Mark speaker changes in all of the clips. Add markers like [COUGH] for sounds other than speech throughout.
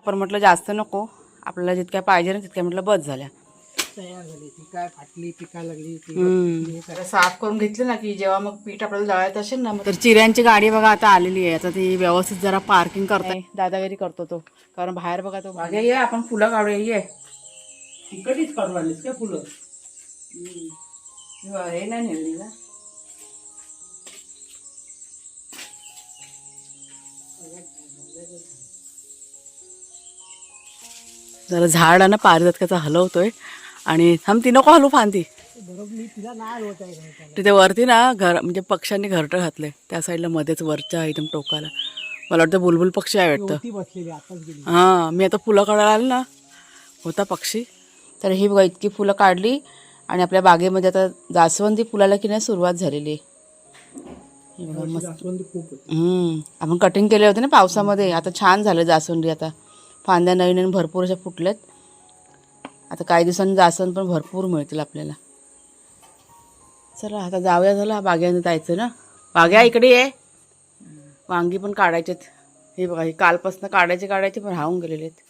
Speaker 1: आपण म्हटलं जास्त नको. आपल्याला जितक्या पाहिजे ना तितक्या म्हटलं बस झाल्या.
Speaker 2: तयार झाली. ती काय फाटली पिका लागली ती
Speaker 1: हम्म. तर साफ करून घेतली ना की जेव्हा मग पीठ आपल्याला दळायचं असेल ना मग तर चिऱ्यांची गाडी बघा आता आलेली आहे. आता ती व्यवस्थित जरा पार्किंग करताय. दादागिरी करतो तो. कारण बाहेर बघा तो मागे ये आपण फुलं काढूया ये
Speaker 2: तिकडीच काढून आणलीस का फुलं?
Speaker 1: हे नाही नेली ना. जरा झाड आहे ना पारिजातकाचा हलवतोय. आणि थांब ती नको हलू फांदी. तिथे वरती ना घर म्हणजे पक्ष्यांनी घरटं घातलंय. त्या साईडला मध्येच वरच्या एकदम टोकाला. मला वाटतं बुलबुल पक्षी आहे वाटतं. हां मी आता फुलं काढायला आले ना. होता पक्षी. तर ही बघा इतकी फुलं काढली. आणि आपल्या बागेमध्ये आता जास्वंदी फुलाला की नाही सुरुवात झालेली ही. आपण कटिंग केले होते ना पावसामध्ये. आता छान झालं जास्वंदी आता. फांद्या नवीन नवीन भरपूर अशा फुटल्यात. आता काही दिवसांनी जासन पण भरपूर मिळतील आपल्याला. चला आता जाऊया झाला बाग्यानं जायचं ना? बाग्या इकडे ये. वांगी पण काढायचेत. हे बघा हे कालपासून काढायचे काढायचे पण राहून गेलेले आहेत.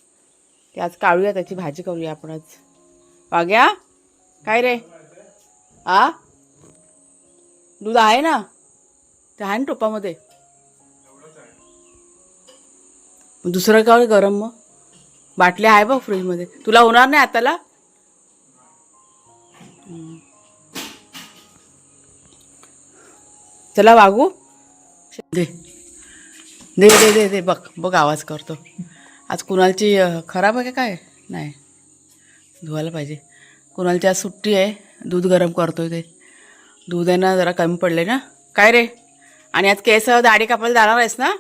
Speaker 1: ते आज काढूया त्याची भाजी करूया आपण आज. वाग्या काय रे? आ? दूध आहे ना? ते आहे ना टोपामध्ये? दुसरं काय गरम मग? बाटली आहे बघ फ्रीजमध्ये. तुला होणार नाही आताला. चला वागू. दे. दे दे दे दे बघ बघ आवाज करतो. आज कुणालची खराब आहे का काय? नाही. धुवायला पाहिजे. कुणालची आज सुट्टी आहे. दूध गरम करतोय ते. दूध आहे ना जरा कमी पडले ना. काय रे? आणि आज केस दाढी कापायला जाणार आहेस ना?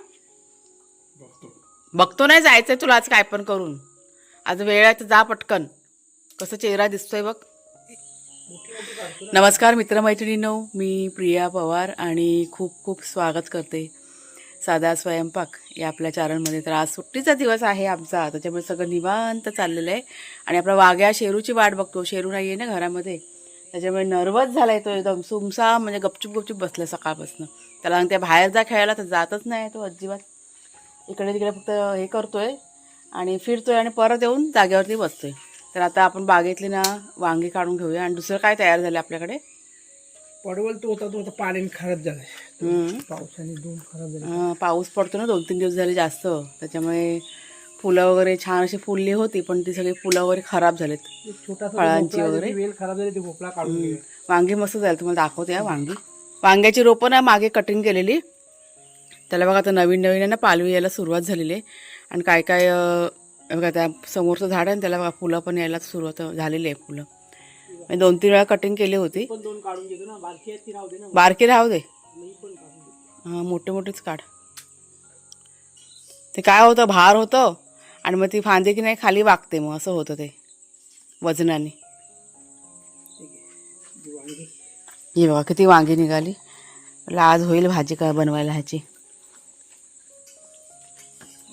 Speaker 1: बघतो नाही जायचंय तुला आज काय पण करून. आज वेळ आहे तर जा पटकन. कसं चेहरा दिसतोय बघ. नमस्कार मित्रमैत्रिणींनो मी प्रिया पवार आणि खूप खूप स्वागत करते. साधा स्वयंपाक या आपल्या चारणमध्ये तर आज सुट्टीचा दिवस आहे आमचा त्याच्यामुळे सगळं निवांत चाललेलं आहे. आणि आपला वाघ्या शेरूची वाट बघतो. शेरू नाही आहे ना घरामध्ये. त्याच्यामुळे नर्वस झाला तो एकदम. सुमसा म्हणजे गपचूप गपचूप बसला सकाळपासून. त्याला ते बाहेर जा खेळायला. तर जातच नाही तो अजिबात. इकडे तिकडे फक्त हे करतोय. आणि फिरतोय आणि परत येऊन जागेवरती बसतोय. तर आता आपण बागेतली ना वांगी काढून घेऊया. आणि दुसरं काय तयार झालं आपल्याकडे?
Speaker 2: पडवल तो होता तो आता पाणी खराब झालाय.
Speaker 1: हम्म.
Speaker 2: पावसाने दोन खराब झाले.
Speaker 1: पाऊस पडतो ना दोन तीन दिवस झाले जास्त. त्याच्यामुळे फुलं वगैरे छान अशी फुलली होती पण ती सगळी फुलं वगैरे खराब झालेत. फळांची वगैरे?
Speaker 2: वेल खराब झाली ते भोपळा काढून
Speaker 1: वांगी मस्त झाली तुम्हाला दाखवते हा वांगी. वांग्याची रोपं ना मागे कटिंग केलेली. त्याला बघा आता नवीन नवीन ना पालवी यायला सुरुवात झालेली आहे. आणि काय काय बघा त्या समोरचं झाड आहे त्याला बघा फुलं पण यायला सुरुवात झालेली आहे फुलं. मी दोन तीन वेळा कटिंग केली होती.
Speaker 2: बारकी राहू दे
Speaker 1: हां मोठे मोठेच काढ. ते काय होतं भार होतं आणि मग ती फांदी की नाही खाली वागते मग असं होतं ते वजनाने. ही बघा किती वांगी निघाली. आज होईल भाजी काय बनवायला ह्याची.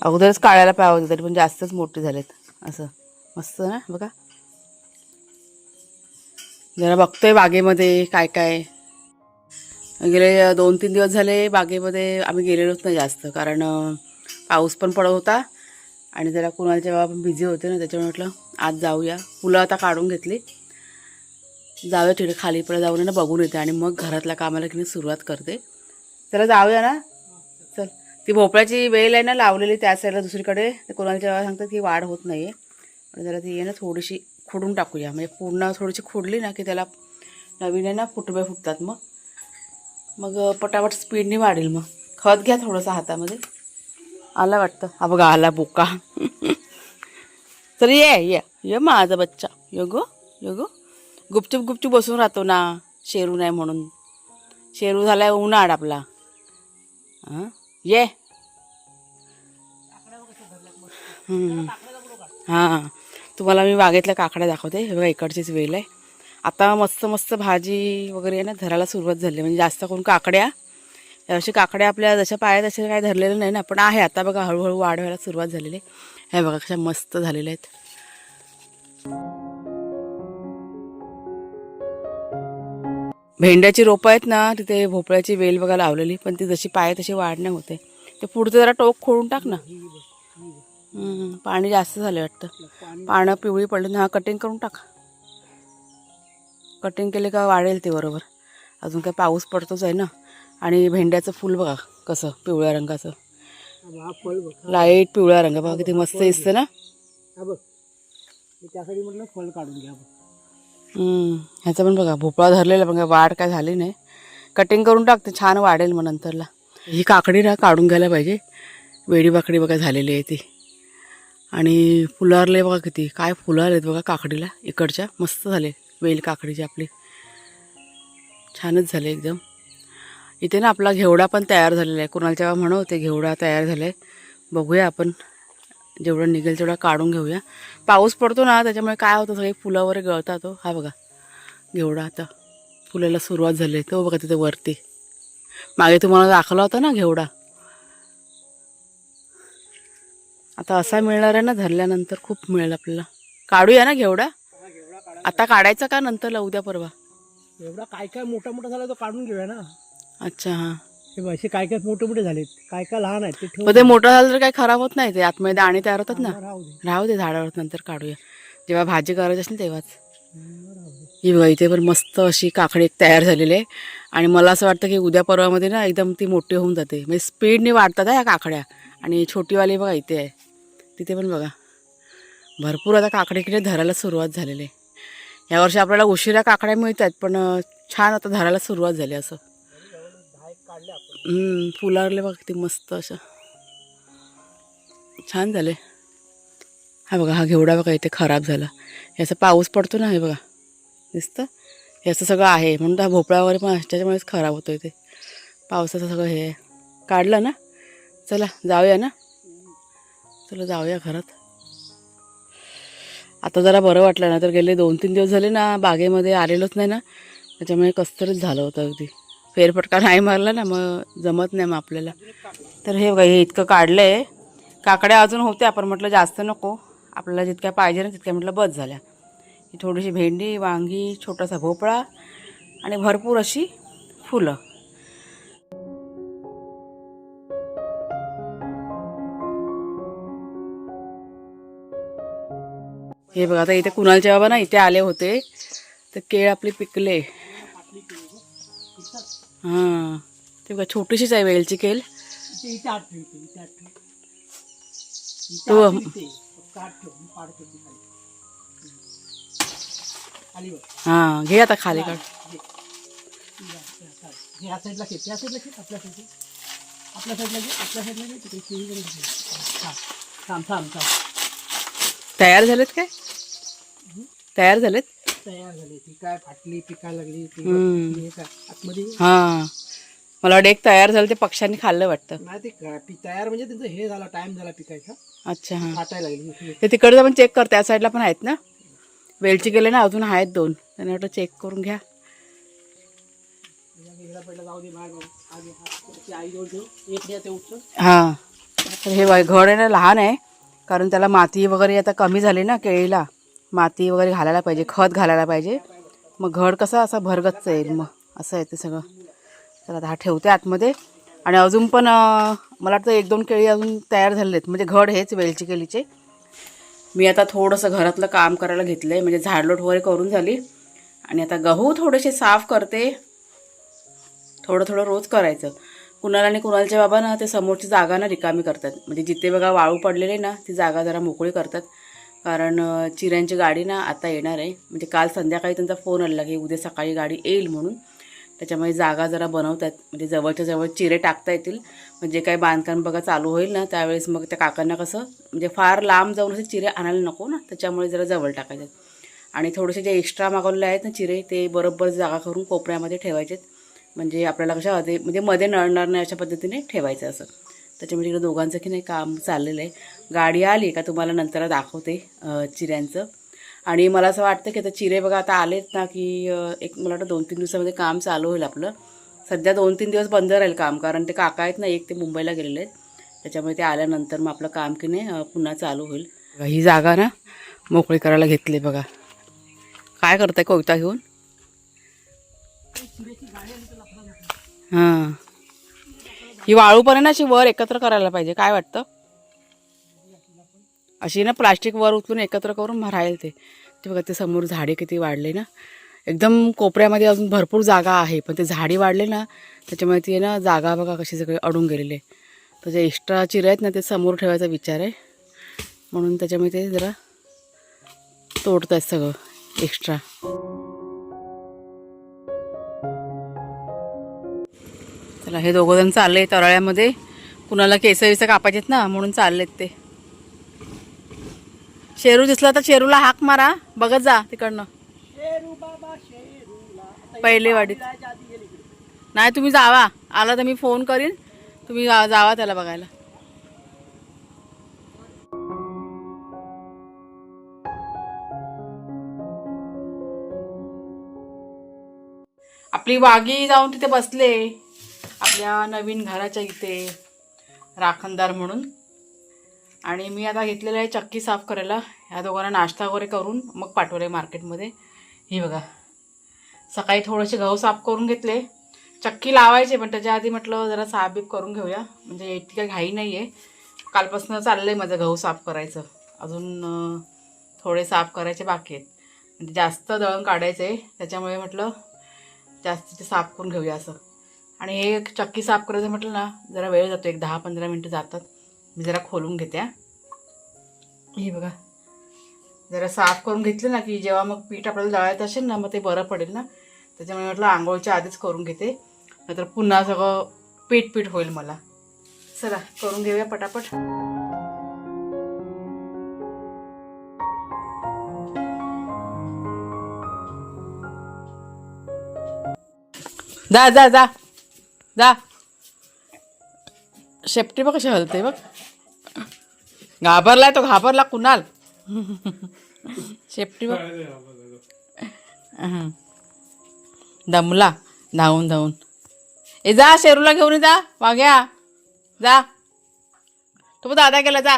Speaker 1: अगोदरच काढायला पाहिजे तरी पण जास्तच मोठे झालेत. असं. मस्त ना बघा. जरा बघतोय बागेमध्ये काय काय. गेले दोन तीन दिवस झाले बागेमध्ये आम्ही गेलेलोच नाही जास्त कारण पाऊस पण पडत होता. आणि जरा कुणाच्या बाबा पण बिझी होते ना त्याच्यामुळे म्हटलं आज जाऊया. फुलं आता काढून घेतली. जाऊया तिकडे खाली पडे जाऊन ना बघून येते. आणि मग घरातल्या कामाला की सुरुवात करते. त्याला जाऊया ना. ती भोपळ्याची वेल आहे ना लावलेली त्या साईडला दुसरीकडे. ते कोणाच्या वेळा सांगतात की वाढ होत नाही आहे जरा ती आहे ना थोडीशी खुडून टाकूया. म्हणजे पूर्ण थोडीशी खुडली ना की त्याला नवीन आहे ना फुटबे फुटतात मग. मग पटापट स्पीडने वाढेल मग. खत घ्या थोडंसं हातामध्ये. आला वाटतं. हा बघा आला बोका. [LAUGHS] तर ये ये. ये माझा बच्चा. यो गो यो गो. गुपचूप गुपचूप बसून राहतो ना. शेरू नाही म्हणून. शेरू झालाय उन्हाळ आपला. हां? ये. हां. तुम्हाला मी बागेतल्या काकड्या दाखवते. हे बघा इकडचीच वेल आहे. आता मस्त मस्त भाजी वगैरे आहे ना धरायला सुरुवात झाली. म्हणजे जास्त करून काकड्या. यावर्षी काकड्या आपल्या जशा पाया तशा काही धरलेल्या नाही ना पण आहे. आता बघा हळूहळू वाढ व्हायला सुरुवात झालेली आहे. हे बघा कशा मस्त झालेल्या आहेत. भेंड्याची रोपं आहेत ना तिथे भोपळ्याची वेल बघा लावलेली पण ती जशी पाय तशी वाढ नाही होते. ते पुढचं जरा टोक खोडून टाक ना. पाणी जास्त झालं वाटतं. पानं पिवळी पडली ना हा कटिंग करून टाक. कटिंग केले का वाढेल ते बरोबर. अजून काय पाऊस पडतोच आहे ना. आणि भेंड्याचं फुल बघा कसं पिवळ्या रंगाचं. लाइट पिवळ्या रंग बघा किती मस्त दिसतं ना.
Speaker 2: बघ. त्यासाठी म्हटलं फळ काढून घ्या
Speaker 1: ह्याचं पण बघा भोपळा धरलेला पण काय वाढ काय झाली नाही. कटिंग करून टाकते छान वाढेल मग नंतरला. ही काकडी ना काढून घ्यायला पाहिजे. वेडी बाकडी बघा झालेली आहे ती. आणि फुलारले बघा किती काय फुलं आलेत बघा काकडीला. इकडच्या मस्त झाले. वेल काकडीची आपली. छानच झाले एकदम. इथे ना आपला घेवडा पण तयार झालेला आहे. कुणाला म्हणू ते घेवडा तयार झाला आहे बघूया आपण. जेवढं निघेल तेवढा काढून घेऊया. पाऊस पडतो ना त्याच्यामुळे काय होतं सगळे फुलं वगैरे गळतात हो. हा बघा. घेवडा आता. फुलाला सुरुवात झाली तो बघा तिथे वरती. मागे तुम्हाला दाखवला होता ना घेवडा. आता असा मिळणार आहे ना धरल्यानंतर खूप मिळेल आपल्याला. काढूया ना घेवडा? आता काढायचा का नंतरला उद्या परवा.
Speaker 2: एवढा काय काय मोठा मोठा झाला तो काढून घेऊया ना.
Speaker 1: अच्छा हां.
Speaker 2: हे बघ, असे काय काय मोठे मोठे झालेत. काय काय लहान आहेत ते ठेवून
Speaker 1: पण ते मोठं झालं तर काही खराब होत नाही ते. आतमध्ये दाणे तयार होतात ना
Speaker 2: राहू दे.
Speaker 1: राहू दे झाडावर नंतर काढूया. जेव्हा भाजी करायची असेल तेव्हाच.
Speaker 2: हम्म, राहू दे.
Speaker 1: ही बघा इथे पण मस्त अशी काकडी एक तयार झालेली आहे. आणि मला असं वाटतं की उद्या परवामध्ये ना एकदम ती मोठी होऊन जाते. म्हणजे स्पीडने वाढतात हा या काकड्या. आणि छोटीवाली बघा इथे आहे. तिथे पण बघा. भरपूर आता काकडी इकडे धरायला सुरुवात झालेली आहे. यावर्षी आपल्याला उशिरा काकड्या मिळतात पण अं, छान आता धरायला सुरुवात झाली असं. फुलारले बघा ते मस्त असं छान झाले. हा बघा हा घेवडा बघा इथे खराब झाला. याचा पाऊस पडतो ना हे बघा. दिसतं? याचं सगळं आहे. म्हणून हा भोपळा वगैरे पण त्याच्यामुळेच खराब होतो इथे. पावसाचं सगळं हे. काढलं ना? चला जाऊया ना? चला जाऊया घरात. आता जरा बरं वाटलं ना तर गेले दोन तीन दिवस झाले ना बागेमध्ये आलेलोच नाही ना. त्याच्यामुळे कसतरीच झालं होतं अगदी. फेरफटका नाही मारला ना मग जमत नाही मग आपल्याला. तर हे बघा हे इतकं काढलं आहे काकड्या अजून होत्या पण म्हटलं जास्त नको. आपल्याला जितक्या पाहिजे ना तितक्या म्हटलं बस झाल्या. ही थोडीशी भेंडी वांगी छोटासा भोपळा आणि भरपूर अशी फुलं. हे बघा आता इथे कुणालच्या बाबा ना इथे आले होते. तर केळ आपले पिकले. हां ते बघा छोटीशीच आहे वेलची केल
Speaker 2: इथे इथे आत ठेव इथे इथे आत ठेव इथे
Speaker 1: तो-
Speaker 2: आत ठेव इथे. फक्त आत ठेव मी पाडतो ती खाली खाली बघ
Speaker 1: हां घे आता खाली काढ
Speaker 2: घे. या, या, चाल. घे, या साईडला खेच या साईडला खेच आपल्या साईडला आपल्या साईडला घे आपल्या साईडला घे तिकडे शिळीकडे घे. हा. थांब थांब थांब
Speaker 1: तयार झालेत काय तयार झालेत
Speaker 2: तयार झाली. ती काय फाटली पिकायला लागली ती. हे काय? आतमध्ये
Speaker 1: हां. मला वाटतं एक तयार झालं ते पक्ष्यांनी खाल्लं वाटतं.
Speaker 2: नाही ते पी- तयार म्हणजे त्यांचं हे झाला टाइम झाला पिकायचा.
Speaker 1: अच्छा हां.
Speaker 2: फाटायला लागली.
Speaker 1: ते. तिकडचं पण चेक कर त्या साईडला पण आहेत ना? वेलची गेले ना अजून आहेत दोन. त्यांना वाटतं चेक करून घ्या.
Speaker 2: वेगळा पहिला जाऊ दे बाहेर बघू. आधी हात त्याची आई जवळ ठेव. एक द्या ते उचल.
Speaker 1: हां. तर हे बघ, घर आहे ना लहान आहे. कारण त्याला माती वगैरे आता कमी झाली ना केळीला. माती वगैरे घालायला पाहिजे खत घालायला पाहिजे. मग घर कसं असं भरगच्च येईल मग असं आहे ते सगळं. तर आता हा ठेवते आतमध्ये. आणि अजून पण मला वाटतं एक दोन केळी अजून तयार झालेले आहेत. म्हणजे घड हेच वेलची केळीचे. मी आता थोडंसं घरातलं काम करायला घेतलं आहे म्हणजे झाडलोट वगैरे करून झाली. आणि आता गहू थोडेसे साफ करते. थोडं थोडं रोज करायचं. कुणाला आणि कुणालच्या बाबा ना ते समोरची जागा ना रिकामी करतात. म्हणजे जिथे बघा वाळू पडलेले ना ती जागा जरा मोकळी करतात. कारण चिऱ्यांची गाडी ना आता येणार आहे. म्हणजे काल संध्याकाळी त्यांचा फोन आला की उद्या सकाळी गाडी येईल म्हणून. त्याच्यामुळे जागा जरा बनवतात म्हणजे जवळच्या जवळ चिरे टाकता येतील. म्हणजे काही बांधकाम बघा चालू होईल ना त्यावेळेस मग त्या काकांना कसं म्हणजे फार लांब जाऊन असे चिरे आणायला नको ना. त्याच्यामुळे जरा जवळ टाकायचे आणि थोडेसे जे एक्स्ट्रा मागवलेले आहेत ना चिरे ते बरोबर जागा करून कोपऱ्यामध्ये ठेवायचेत. म्हणजे आपल्याला कशा म्हणजे मध्ये नळणार नाही अशा पद्धतीने ठेवायचं असं. त्याच्यामुळे इकडे दोघांचं की नाही काम चाललेलं आहे. गाडी आली का तुम्हाला नंतर दाखवते चिऱ्यांचं. आणि मला असं वाटतं की आता चिरे बघा आता आलेत ना की एक मला वाटतं दोन तीन दिवसामध्ये काम चालू होईल आपलं. सध्या दोन तीन दिवस बंद राहील काम कारण ते काका आहेत ना एक ते मुंबईला गेलेले आहेत. त्याच्यामुळे ते आल्यानंतर मग आपलं काम की नाही पुन्हा चालू होईल. ही जागा ना मोकळी करायला घेतली बघा. काय करताय कविता घेऊन? हां. ही वाळू पण आहे ना अशी वर एकत्र करायला पाहिजे. काय वाटतं? अशी ना प्लास्टिक वर उचलून एकत्र करून राहील ते. ते बघा ते समोर झाडे किती वाढले ना. एकदम कोपऱ्यामध्ये अजून भरपूर जागा आहे पण ते झाडी वाढले ना त्याच्यामुळे ती आहे ना जागा बघा कशी सगळी अडून गेलेले तर जे एक्स्ट्रा चिरे आहेत ना ते समोर ठेवायचा विचार आहे. म्हणून त्याच्यामुळे ते जरा तोडत आहेत सगळं एक्स्ट्रा चला हे दोघं जण चालले तराळ्यामध्ये. कुणाला केस विस कापायचेत ना म्हणून चाललेत ते. शेरू दिसला तर शेरूला हाक मारा. बघत जा तिकडनं. पहिले वाडीत. नाही तुम्ही जावा. आला तर मी फोन करीन. तुम्ही जावा त्याला बघायला. आपली वाघी जाऊन तिथे बसले. आपल्या नवीन घराच्या इथे राखणदार म्हणून. आणि मी आता घेतलेलं आहे चक्की साफ करायला. ह्या दोघांना नाश्ता वगैरे करून मग पाठवले मार्केटमध्ये. ही बघा. सकाळी थोडेसे गहू साफ करून घेतले. चक्की लावायचे पण त्याच्या आधी म्हटलं जरा साफ बीप करून घेऊया. म्हणजे इतकी काही घाई नाही आहे कालपासून चाललं आहे माझं गहू साफ करायचं. अजून थोडे साफ करायचे बाकी आहेत. म्हणजे जास्त दळण काढायचं आहे त्याच्यामुळे म्हटलं जास्तीचे साफ करून घेऊया असं. आणि हे चक्की साफ करायचं म्हटलं ना जरा वेळ जातो एक दहा पंधरा मिनटं जातात. मी जरा खोलून घेते हे बघा. जरा साफ करून घेतलं ना की जेव्हा मग पीठ आपल्याला दळायचं असेल ना मग ते बरं पडेल ना. त्याच्यामुळे म्हटलं आंघोळच्या आधीच करून घेते. नाहीतर पुन्हा सगळं पीठ पीठ होईल मला. चला करून घेऊया पटापट. जा जा जा. जा शेपटी बघ कशी हलते बघ. घाबरलाय तो घाबरला कुणाल. शेपटी बघ दमला धावून धावून. ए जा शेरूला घेऊन ये जा. वाघ्या. जा. तो दादा गेला जा.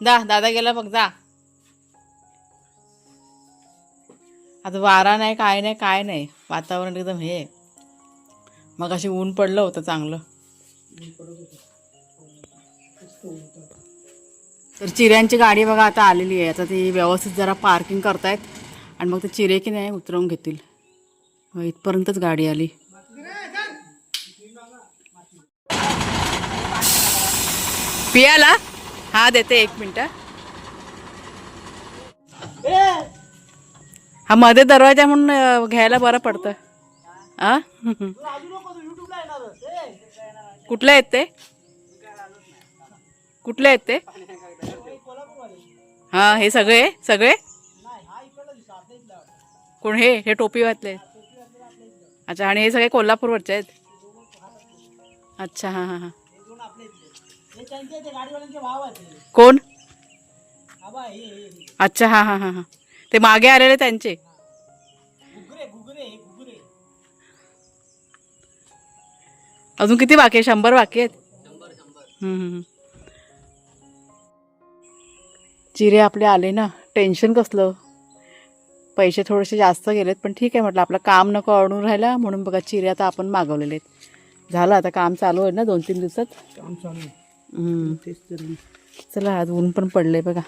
Speaker 1: जा दादा गेला बघ जा. आता वारा नाही काय नाही काय नाही. वातावरण एकदम हे. आहे. मग अशी ऊन पडलं होतं चांगलं. तर चिऱ्यांची गाडी बघा आता आलेली आहे. आता ती व्यवस्थित जरा पार्किंग करतायत आणि मग ते चिरे की नाही उतरवून घेतील. इथपर्यंतच गाडी आली. पियाला? हा देते एक मिनिट. हा मध्ये दरवाजा म्हणून घ्यायला बरं पडतं. आ? कुठले आहेत ते? कुठले आहेत ते? हा हे सगळे? सगळे? कोण हे? हे टोपी घातले अच्छा आणि हे सगळे कोल्हापूरवरचे आहेत? अच्छा हां हां हां. कोण? अच्छा हां हां हां हां. ते मागे आलेले त्यांचे. अजून किती बाकी आहे? शंभर बाकी आहेत. चिरे आपले आले ना टेन्शन कसलं? पैसे थोडेसे जास्त गेलेत पण ठीक आहे म्हटलं आपलं काम नको अडून राहिला म्हणून बघा चिरे आता आपण मागवलेले आहेत. झालं आता काम चालू आहे ना दोन तीन दिवसात?
Speaker 2: काम चालू
Speaker 1: आज ऊन पण पडले बघा.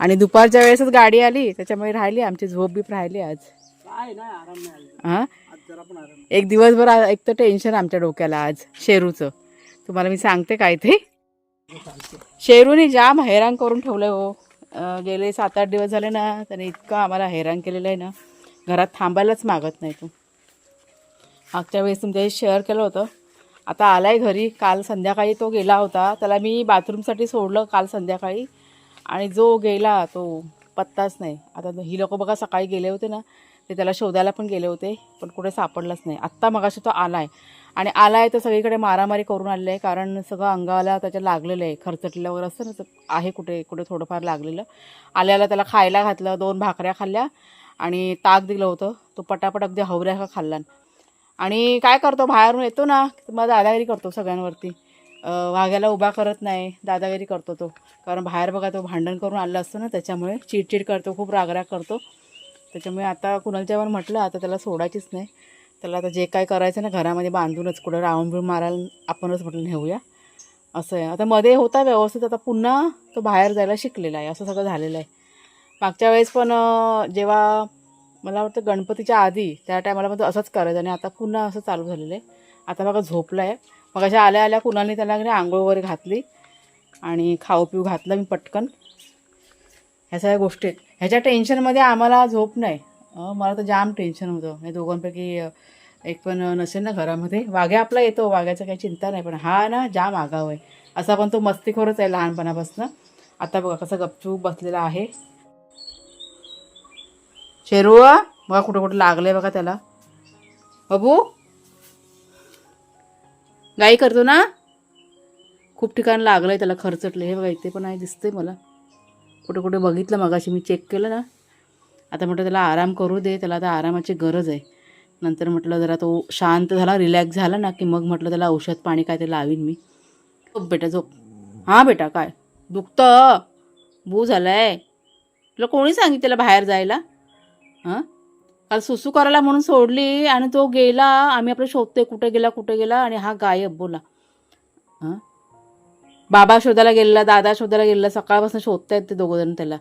Speaker 1: आणि दुपारच्या वेळेसच गाडी आली त्याच्यामुळे राहिली आमची झोप बीप राहिली आज.
Speaker 2: काय नाही आराम नाही आज.
Speaker 1: हां? एक दिवसभर एक तर टेन्शन आमच्या डोक्याला आज शेरूचं. तुम्हाला मी सांगते काय ते. शेरूने जाम हैराण करून ठेवलंय हो. गेले सात आठ दिवस झाले ना त्याने इतकं आम्हाला हैराण केलेलं आहे ना घरात थांबायलाच मागत नाही तू. मागच्या वेळेस तुमच्याशी शेअर केलं होतं. आता आला आहे घरी काल संध्याकाळी तो गेला होता. त्याला मी बाथरूमसाठी सोडलं काल संध्याकाळी. आणि जो गेला तो पत्ताच नाही. आता ही लोक बघा सकाळी गेले होते ना ते त्याला शोधायला पण गेले होते पण कुठे सापडलाच नाही. आत्ता मगाशी तो आला आहे आणि आला आहे तर सगळीकडे मारामारी करून आलेलं आहे कारण सगळं अंगाला त्याच्या लागलेलं आहे. खरचटलेलं वगैरे असतं ना तर आहे कुठे कुठे थोडंफार लागलेलं. आल्याला त्याला खायला घातलं दोन भाकऱ्या खाल्ल्या आणि ताक दिलं होतं. तो पटापट अगदी हवऱ्या खाल्ला. आणि काय करतो बाहेरून येतो ना तर मग दादागिरी करतो सगळ्यांवरती. वाघ्याला उभा करत नाही दादागिरी करतो तो. कारण बाहेर बघा तो भांडण करून आला असतो ना त्याच्यामुळे चिडचिड करतो खूप रागराग करतो. त्याच्यामुळे आता कुणाला जेव्हा म्हटलं आता त्याला सोडायचीच नाही. त्याला आता जे काय करायचं ना घरामध्ये बांधूनच कुठं राऊंड बिऊन मारायला आपणच म्हटलं नेऊया. असं आहे. आता मध्ये होता व्यवस्थित आता पुन्हा तो बाहेर जायला शिकलेला आहे. असं सगळं झालेलं आहे. मागच्या वेळेस पण जेव्हा मला वाटतं गणपतीच्या आधी त्या टायमाला पण तो असंच करायचं आणि आता पुन्हा असं चालू झालेलं आहे. आता बघा झोपला आहे. मग अशा आल्या आल्या कुणाने त्याला आंघोळ वगैरे घातली आणि खाऊ पिऊ घातलं मी पटकन. ह्या सगळ्या गोष्टी आहेत. ह्याच्या टेन्शनमध्ये आम्हाला झोप नाही. मला तर जाम टेन्शन होतं. हे दोघांपैकी एक पण नसेल ना घरामध्ये. वाघ्या आपला येतो. वाघ्याचं काही चिंता नाही. पण हा ना जाम आगाव आहे. असा पण तो मस्तीखोरच आहे लहानपणापासून. आता बघा कसं गपचूप बसलेला आहे. शेरू बघा कुठं कुठं लागलंय बघा त्याला. बाबू? गाई करतो ना? खूप ठिकाण लागलंय त्याला खर्चटलं. हे बघा इथे पण आहे दिसतंय मला. कुठे कुठे बघितलं मगाशी मी चेक केलं ना. आता म्हटलं त्याला आराम करू दे त्याला आता आरामाची गरज आहे. नंतर म्हटलं जरा तो शांत झाला रिलॅक्स झाला ना की मग म्हटलं त्याला औषध पाणी काय ते लावीन मी. झोप बेटा झोप. हां बेटा काय? दुखतं. भू झालाय. तुला कोणी सांगितलं त्याला बाहेर जायला? हां? काल सुसू करायला म्हणून सोडली आणि तो गेला. आम्ही आपलं शोधतोय कुठे गेला कुठे गेला आणि हा गायब बोला. हां? बाबा शोधायला गेलेला दादा शोधायला गेलेला सकाळपासून शोधतायत ते दोघं जण त्याला.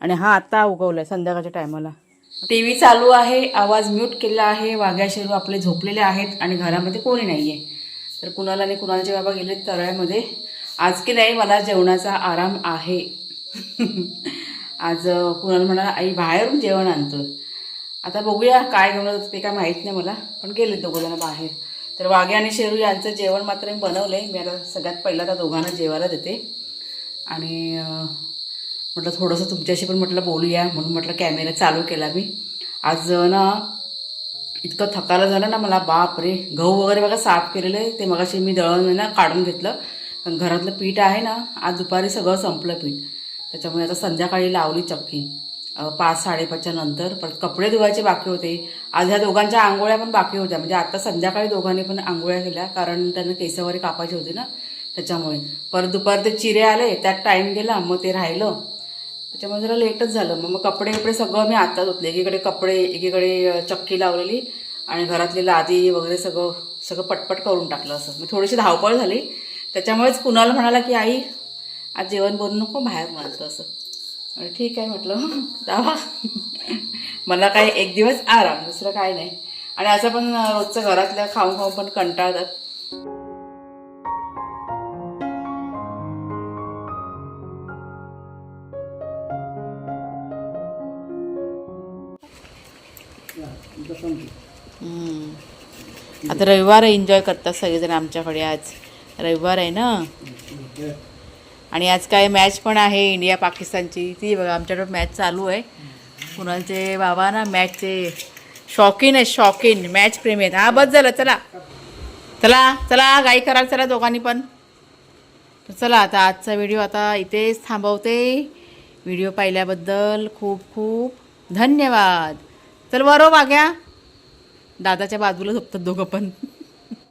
Speaker 1: आणि हा आता उगवलाय संध्याकाळच्या टायमाला. टी व्ही चालू आहे आवाज म्यूट केला आहे वाघ्या शेरू आपले झोपलेले आहेत आणि घरामध्ये कोणी नाही आहे तर कुणाला आणि कुणालचे बाबा गेले तरळ्यामध्ये आज की नाही मला जेवणाचा आराम आहे. [LAUGHS] आज कुणाला कुणाल म्हणाला आई बाहेरून जेवण आणतो आता बघूया काय घेऊन ते काय माहीत नाही मला पण गेले दोघं जण बाहेर. तर वाघे आणि शेरू यांचं जेवण मात्र मी बनवलं आहे मी आता सगळ्यात पहिला त्या दोघांना जेवायला देते. आणि म्हटलं थोडंसं तुमच्याशी पण म्हटलं बोलूया म्हणून म्हटलं कॅमेरा चालू केला मी. आज ना इतकं थकायला झालं ना मला बाप रे. गहू वगैरे बघा साफ केलेलं आहे ते मगाशी मी दळण आहे ना काढून घेतलं. पण घरातलं पीठ आहे ना आज दुपारी सगळं संपलं पीठ. त्याच्यामुळे आता संध्याकाळी लावली चक्की. पाच साडेपाचच्या नंतर परत कपडे धुवायचे बाकी होते. आज ह्या दोघांच्या आंघोळ्या पण बाकी होत्या. म्हणजे आता संध्याकाळी दोघांनी पण आंघोळ्या केल्या कारण त्यांना केस वगैरे कापायचे होते ना त्याच्यामुळे. परत दुपार ते चिरे आले त्यात टाईम गेला मग ते राहिलं. त्याच्यामुळे जरा लेटच झालं. मग मग कपडे कपडे सगळं मी आता धुतले. एकीकडे कपडे एकीकडे चक्की लावलेली आणि घरातली लादी वगैरे सगळं सगळं पटपट करून टाकलं असं. मी थोडीशी धावपळ झाली. त्याच्यामुळेच कुणाला म्हणाला की आई आज जेवण बनू नको बाहेर म्हणतं असं. ठीक आहे म्हटलं. [LAUGHS] जावा. मला काय एक दिवस आराम दुसरं काय नाही. आणि असं पण रोजचं घरातल्या खाऊन खाऊन पण कंटाळतात. हम्म. आता रविवार एन्जॉय करतात सगळेजण आमच्याकडे आज. रविवार आहे ना? आणि आज काय मॅच पण आहे इंडिया पाकिस्तानची ती बघा आमच्याकडं मॅच चालू आहे. कुणालचे बाबा ना मॅचचे शौकीन आहे शौकीन. मॅच प्रेमी आहेत. हां बस झालं. चला. चला चला गाई कराल चला दोघांनी पण. चला आता आजचा व्हिडिओ आता इथेच थांबवते. व्हिडिओ पाहिल्याबद्दल खूप खूप धन्यवाद. चल वरो वाग्या. दादाच्या बाजूला झोपतात दोघं पण.